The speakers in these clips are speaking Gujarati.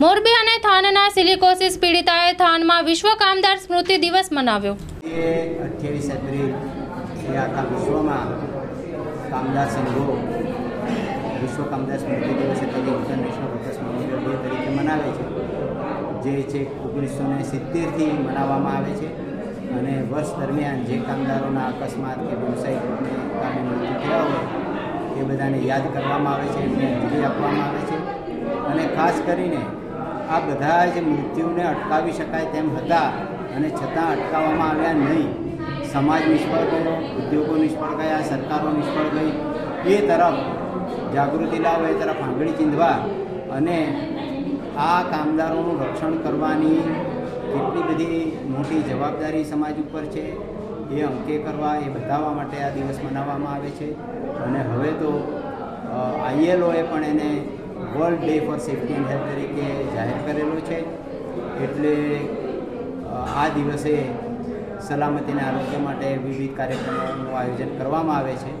મોરબી અને થાનના સિલિકોસિસ પીડિતાએ થાનમાં વિશ્વ કામદાર સ્મૃતિ દિવસ મનાવ્યો. અઠ્યાવીસ એપ્રિલ એ આખા વિશ્વમાં કામદાર સંઘો વિશ્વ કામદાર સ્મૃતિ દિવસ તરીકે ઇન્ટરનેશનલ વર્કર્સ મેમોરિયલ ડે તરીકે મનાવે છે. જે છે ઓગણીસો ને સિત્તેરથી મનાવવામાં આવે છે અને વર્ષ દરમિયાન જે કામદારોના અકસ્માત કે વ્યવસાયિક રૂપને કારણે મૃત્યુ થયા હોય એ બધાને યાદ કરવામાં આવે છે, એમને અંજલિ આપવામાં આવે છે અને ખાસ કરીને આ બધા જ મૃત્યુને અટકાવી શકાય તેમ હતા અને છતાં અટકાવવામાં આવ્યા નહીં. સમાજ નિષ્ફળ ગયો, ઉદ્યોગો નિષ્ફળ ગયા, સરકારો નિષ્ફળ ગઈ. એ તરફ જાગૃતિ લાવે, એ તરફ આંગળી ચીંધવા અને આ કામદારોનું રક્ષણ કરવાની કેટલી બધી મોટી જવાબદારી સમાજ ઉપર છે, એ અંકે કરવા, એ બતાવવા માટે આ દિવસ મનાવવામાં આવે છે. અને હવે તો આઈએલઓએ પણ એને world day for safety and health તરીકે જાહેર કરેલો છે. એટલે આ દિવસે સલામતી અને આરોગ્ય માટે વિવિધ કાર્યક્રમોનું આયોજન કરવામાં આવે છે.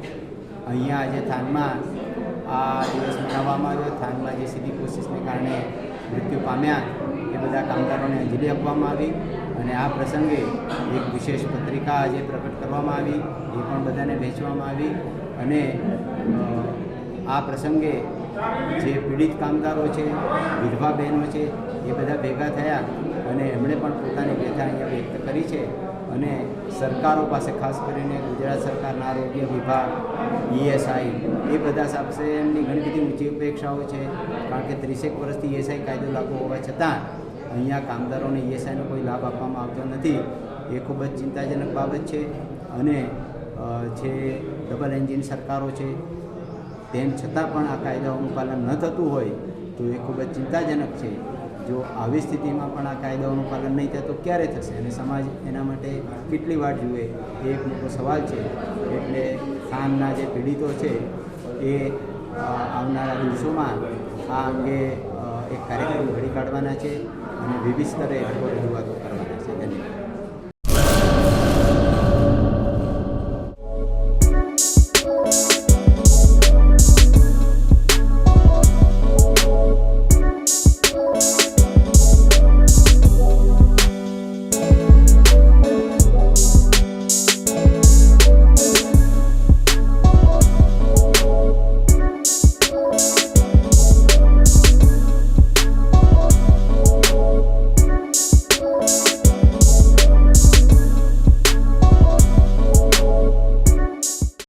અહીંયા આજે થાનમાં આ દિવસ મનાવવામાં આવ્યો, થાનમાં જે સીધી કોશિશને કારણે મૃત્યુ પામ્યા, એ બધા કામદારોને અંજલિ આપવામાં આવી અને આ પ્રસંગે એક વિશેષ પત્રિકા આજે પ્રગટ કરવામાં આવી, એ પણ બધાને વહેંચવામાં આવી અને આ પ્રસંગે જે પીડિત કામદારો છે, વિધવા બહેનો છે, એ બધા ભેગા થયા અને એમણે પણ પોતાની વ્યથા અહીંયા વ્યક્ત કરી છે અને સરકારો પાસે ખાસ કરીને ગુજરાત સરકારના આરોગ્ય વિભાગ ઈએસઆઈ એ બધા સાથે એમની ઘણી બધી ઊંચી અપેક્ષાઓ છે, કારણ કે ત્રીસેક વર્ષથી ઈએસઆઈ કાયદો લાગુ હોવા છતાં અહીંયા કામદારોને ઈએસઆઈનો કોઈ લાભ આપવામાં આવતો નથી. એ ખૂબ જ ચિંતાજનક બાબત છે અને જે ડબલ એન્જિન સરકારો છે તેમ છતાં પણ આ કાયદાઓનું પાલન ન થતું હોય, તો એ ખૂબ જ ચિંતાજનક છે. જો આવી સ્થિતિમાં પણ આ કાયદાઓનું પાલન નહીં થાય, તો ક્યારે થશે? અને સમાજ એના માટે કેટલી વાર જુએ? એ એક મોટો સવાલ છે. એટલે ખાનના જે પીડિતો છે, એ આવનારા દિવસોમાં આ અંગે એક કાર્યક્રમ ઘડી કાઢવાના છે અને વિવિધ સ્તરે રજૂઆતો કરવાના છે.